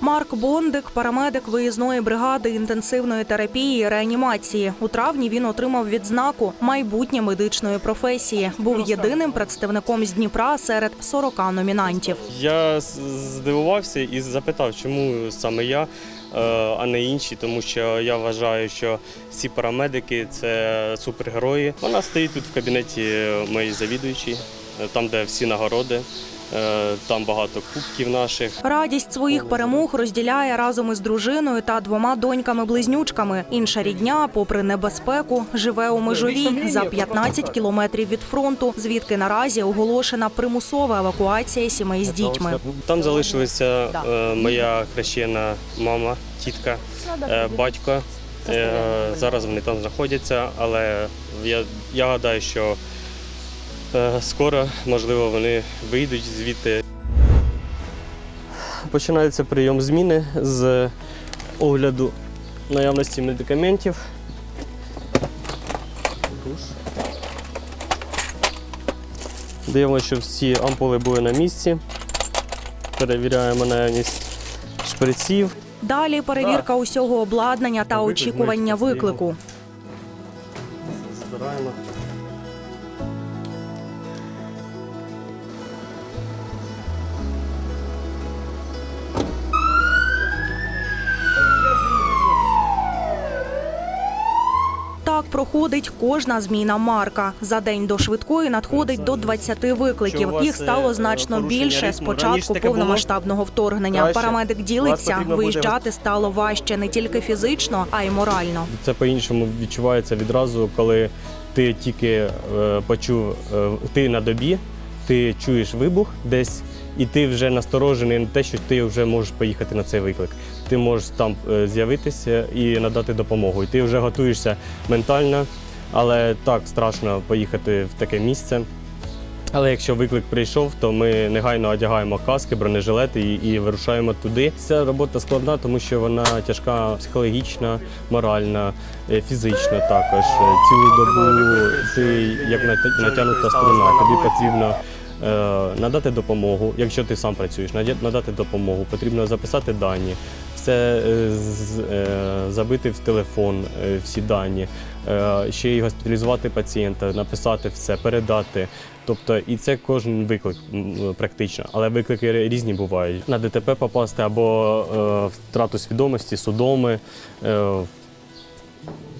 Марк Бондик, парамедик виїзної бригади інтенсивної терапії і реанімації. У травні він отримав відзнаку майбутнє медичної професії. Був єдиним представником з Дніпра серед 40 номінантів. Я здивувався і запитав, чому саме я, е, а не інші, тому що я вважаю, що всі парамедики це супергерої. Вона стоїть тут в кабінеті моєї завідуючої, е, там, де всі нагороди, е, там багато кубків наших. Радість своїх перемог розділяє разом із дружиною та двома доньками-близнючками. Інша рідня, попри небезпеку, живе у межовій за 15 кілометрів від фронту, звідки наразі оголошена примусова евакуація сімей з дітьми. Там залишилися е, моя хрещена мама, тітка, е, батько. Е, Зараз вони там знаходяться, але я, я гадаю, що е, скоро, можливо, вони вийдуть звідти. Починається прийом зміни з огляду наявності медикаментів. Дивимося, що всі ампули були на місці. Перевіряємо наявність шприців. Далі перевірка усього обладнання та очікування виклику. Збираємо. Проходить кожна зміна Марка. За день до швидкої надходить до 20 викликів. Їх стало е, значно більше з початку повномасштабного вторгнення. Парамедик ділиться, виїжджати стало важче не тільки фізично, а й морально. Це по-іншому відчувається відразу, коли ти тільки е, почув, е, ти на добі, ти чуєш вибух десь, і ти вже насторожений на те, що ти вже можеш поїхати на цей виклик. Ти можеш там е, з'явитися і надати допомогу. І ти вже готуєшся ментально, але так страшно поїхати в таке місце. Але якщо виклик прийшов, то ми негайно одягаємо каски, бронежилети і, і вирушаємо туди. Ця робота складна, тому що вона тяжка психологічна, моральна, е, фізична також. Цілу добу ти як натягнута струна. Тобі потрібно надати допомогу. Якщо ти сам працюєш, надати допомогу, потрібно записати дані, все е, е, забити в телефон, е, всі дані, е, ще й госпіталізувати пацієнта, написати все, передати. Тобто, і це кожен виклик практично, але виклики різні бувають. На ДТП попасти або е, втрату свідомості, судоми, е,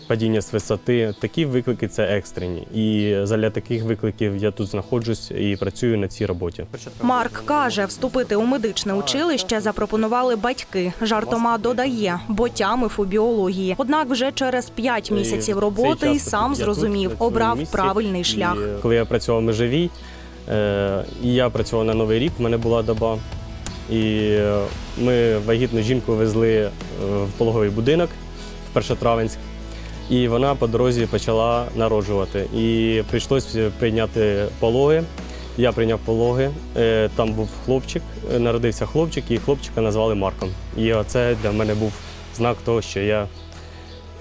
падіння з висоти. Такі виклики це екстрені. І для таких викликів я тут знаходжусь і працюю на цій роботі. Марк каже, вступити у медичне училище запропонували батьки. Жартома додає, бо тямив у біології. Однак вже через п'ять місяців роботи і сам зрозумів, обрав правильний шлях. Коли я працював в межовій, е, і я працював на Новий рік, в мене була доба. І е, ми вагітну жінку везли е, в пологовий будинок в Першотравенськ. І вона по дорозі почала народжувати. І прийшлося прийняти пологи. Я прийняв пологи. Е, Там був хлопчик, е, народився хлопчик, і хлопчика назвали Марком. І це для мене був знак того, що я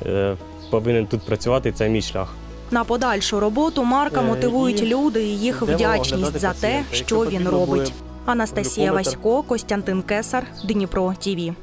е, повинен тут працювати, і це мій шлях. На подальшу роботу Марка Е, мотивують і люди і їх вдячність за те, що він робить. Анастасія. Васько, Костянтин Кесар, Дніпро ТІВІ.